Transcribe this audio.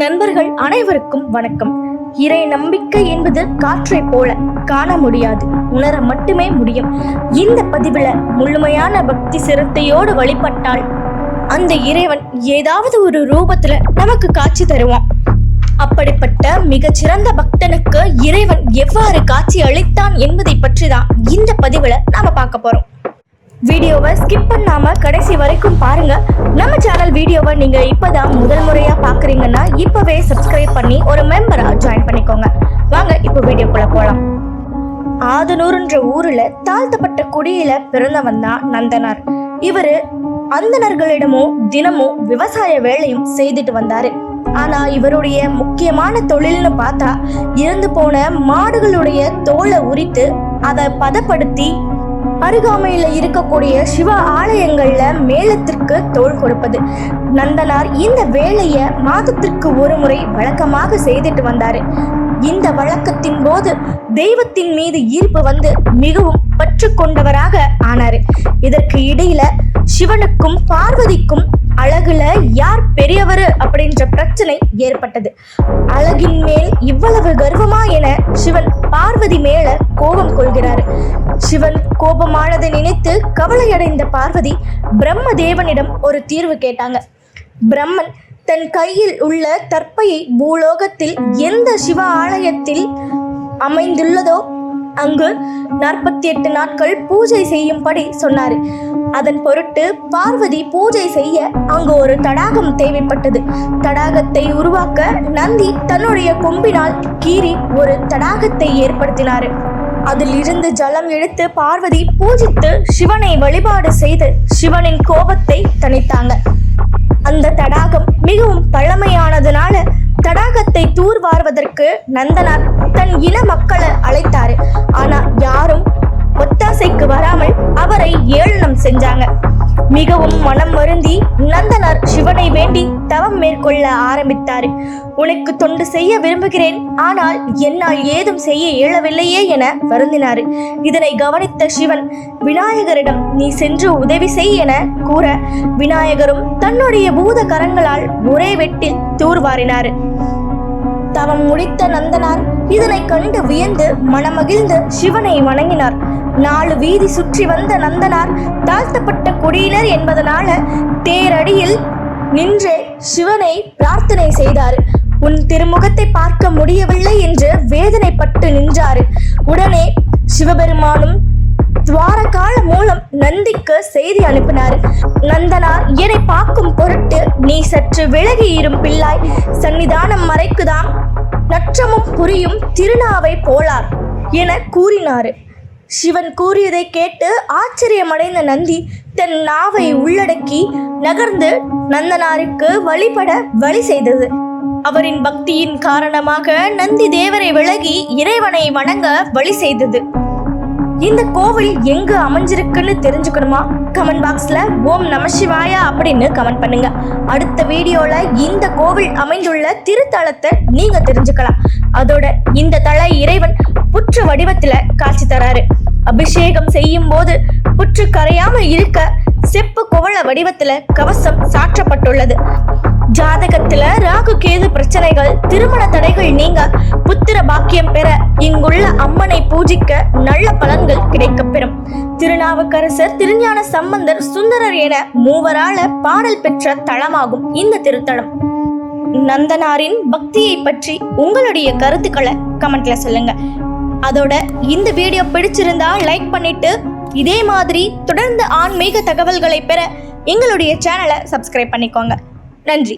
நண்பர்கள் அனைவருக்கும் வணக்கம். இறை நம்பிக்கை என்பது காற்றை போல காண முடியாது உணர மட்டுமே முடியும். இந்த பதிவுல முழுமையான பக்தி சிரத்தையோடு வழிபட்டால் அந்த இறைவன் ஏதாவது ஒரு ரூபத்துல நமக்கு காட்சி தருவான். அப்படிப்பட்ட மிகச்சிறந்த பக்தனுக்கு இறைவன் எவ்வாறு காட்சி அளித்தான் என்பதை பற்றி தான் இந்த பதிவுல நாம பார்க்க போறோம். வீடியோவை ஸ்கிப் பண்ணாம கடைசி வரைக்கும் பாருங்க. நம்ம சேனல் வீடியோவை நீங்க இப்பதான் முதல் முறையா பாக்குறீங்கன்னா இப்பவே சப்ஸ்கிரைப் பண்ணி ஒரு மெம்பரா ஜாயின் பண்ணிக்கோங்க. வாங்க இப்போ வீடியோக்குள்ள போலாம். ஆதனூர்ன்ற ஊர்ல தாழ்த்தப்பட்ட குடியில பிறந்தவன் தான் நந்தனார். இவரு அந்தணர்களிடமும் தினமும் விவசாய வேலையும் செய்துட்டு வந்தாரு. ஆனா இவருடைய முக்கியமான தொழில்னு பார்த்தா இறந்து போன மாடுகளுடைய தோலை உரித்து அதை பதப்படுத்தி அருகாமையில் இருக்கக்கூடிய சிவ ஆலயங்கள்ல மேளத்திற்கு தோல் கொடுப்பது. நந்தனார் இந்த வேலையை மாதத்திற்கு ஒரு முறை வழக்கமாக செய்துட்டு வந்தாரு. இந்த வழக்கத்தின் போது தெய்வத்தின் மீது ஈர்ப்பு வந்து மிகவும் பற்று கொண்டவராக ஆனாரு. இதற்கு இடையில சிவனுக்கும் பார்வதிக்கும் அழகுல யார் பெரியவர் அப்படின்ற பிரச்சனை ஏற்பட்டது. அழகின் மேல் இவ்வளவு கர்வமா என சிவன் பார்வதி மேல கோபம் கொள்கிறார். சிவன் கோபமானதை நினைத்து கவலையடைந்த பார்வதி பிரம்ம தேவனிடம் ஒரு தீர்வு கேட்டாங்க. பிரம்மன் தன் கையில் உள்ள தற்பையை பூலோகத்தில் எந்த சிவ ஆலயத்தில் அமைந்துள்ளதோ அங்கு நாற்பத்தி எட்டு நாட்கள் பூஜை செய்யும்படி சொன்னார். அதன் பொருட்டு பார்வதி பூஜை செய்ய அங்கு ஒரு தடாகம் தேவைப்பட்டது. தடாகத்தை உருவாக்க நந்தி தன்னுடைய கொம்பினால் கீறி ஒரு தடாகத்தை ஏற்படுத்தினார். அதில் இருந்து ஜலம் எடுத்து பார்வதி பூஜித்து சிவனை வழிபாடு செய்து சிவனின் கோபத்தை தணித்தாங்க. அந்த தடாகம் மிகவும் பழமையானதுனால தடாகத்தை தூர்வார்வதற்கு நந்தனார் தன் இன மக்களை அழைத்தாரு. ஆனா யாரும் ஒத்தாசைக்கு வராமல் அவரை ஏளனம் செஞ்சாங்க. மிகவும் மனம் வருந்தி நந்தனார் சிவனை வேண்டி தவம் மேற்கொள்ள ஆரம்பித்தார். உனக்கு தொண்டு செய்ய விரும்புகிறேன். ஆனால் என்னால் ஏதும் செய்ய இயலவில்லையே என வருந்தினார். இதனை கவனித்த சிவன் விநாயகரிடம் நீ சென்று உதவி செய் என கூற விநாயகரும் தன்னுடைய பூத கரங்களால் ஒரே வெட்டில் தூர்வாரினார். தவம் முடித்த நந்தனார் இதனை கண்டு வியந்து மனமகிழ்ந்து சிவனை வணங்கினார். நாலு வீதி சுற்றி வந்த நந்தனார் தாழ்த்தப்பட்ட குடியினர் என்பதனால தேரடியில் நின்றே சிவனை பிரார்த்தனை செய்தார். உன் திருமுகத்தை பார்க்க முடியவில்லை என்று வேதனைப்பட்டு நின்றாரு. உடனே சிவபெருமானும் நந்திக்கு செய்தி அனுப்பினார். நந்தனார் என்னை பார்க்கும் பொருட்டு நீ சற்று விலகி இரும் பிள்ளாய். சன்னிதானம் மறைக்குதாம். நற்றமும் புரியும் திருநாவை போலார் என கூறினார். சிவன் கூறியதை கேட்டு ஆச்சரியமடைந்த நந்தி தன் நாவை உள்ளடக்கி நகர்ந்து நந்தனாருக்கு வழிபட வழி செய்தது. அவரின் பக்தியின் காரணமாக நந்தி தேவரை விலகி இறைவனை வணங்க வழி செய்தது. இந்த கோவில் எங்க அமைஞ்சிருக்குன்னு தெரிஞ்சுக்கணுமா? கமெண்ட் பாக்ஸ்ல ஓம் நம சிவாயா அப்படின்னு கமெண்ட் பண்ணுங்க. அடுத்த வீடியோல இந்த கோவில் அமைந்துள்ள திருத்தலத்தை நீங்க தெரிஞ்சுக்கலாம். அதோட இந்த தல இறைவன் புற்று வடிவத்துல காட்சி தராரு. அபிஷேகம் செய்யும் போது புற்று கரையாமல் இருக்க செப்பு குவள வடிவத்துல கவசம் சாற்றப்பட்டுள்ளது. ஜாதகத்துல ராகு கேது பிரச்சனைகள் திருமண தடைகள் நீங்க புத்திர பாக்கியம் பெற இங்குள்ள அம்மனை பூஜிக்க நல்ல பலன்கள் கிடைக்கப்பெறும். திருநாவுக்கரசர் திருஞான சம்பந்தர் சுந்தரர் என மூவரால பாடல் பெற்ற தலமாகும் இந்த திருத்தலம். நந்தனாரின் பக்தியை பற்றி உங்களுடைய கருத்துக்களை கமெண்ட்ல சொல்லுங்க. அதோட இந்த வீடியோ பிடிச்சிருந்தா லைக் பண்ணிட்டு இதே மாதிரி தொடர்ந்து ஆன்மீக தகவல்களை பெற எங்களுடைய சேனலை சப்ஸ்கிரைப் பண்ணிக்கோங்க. நன்றி.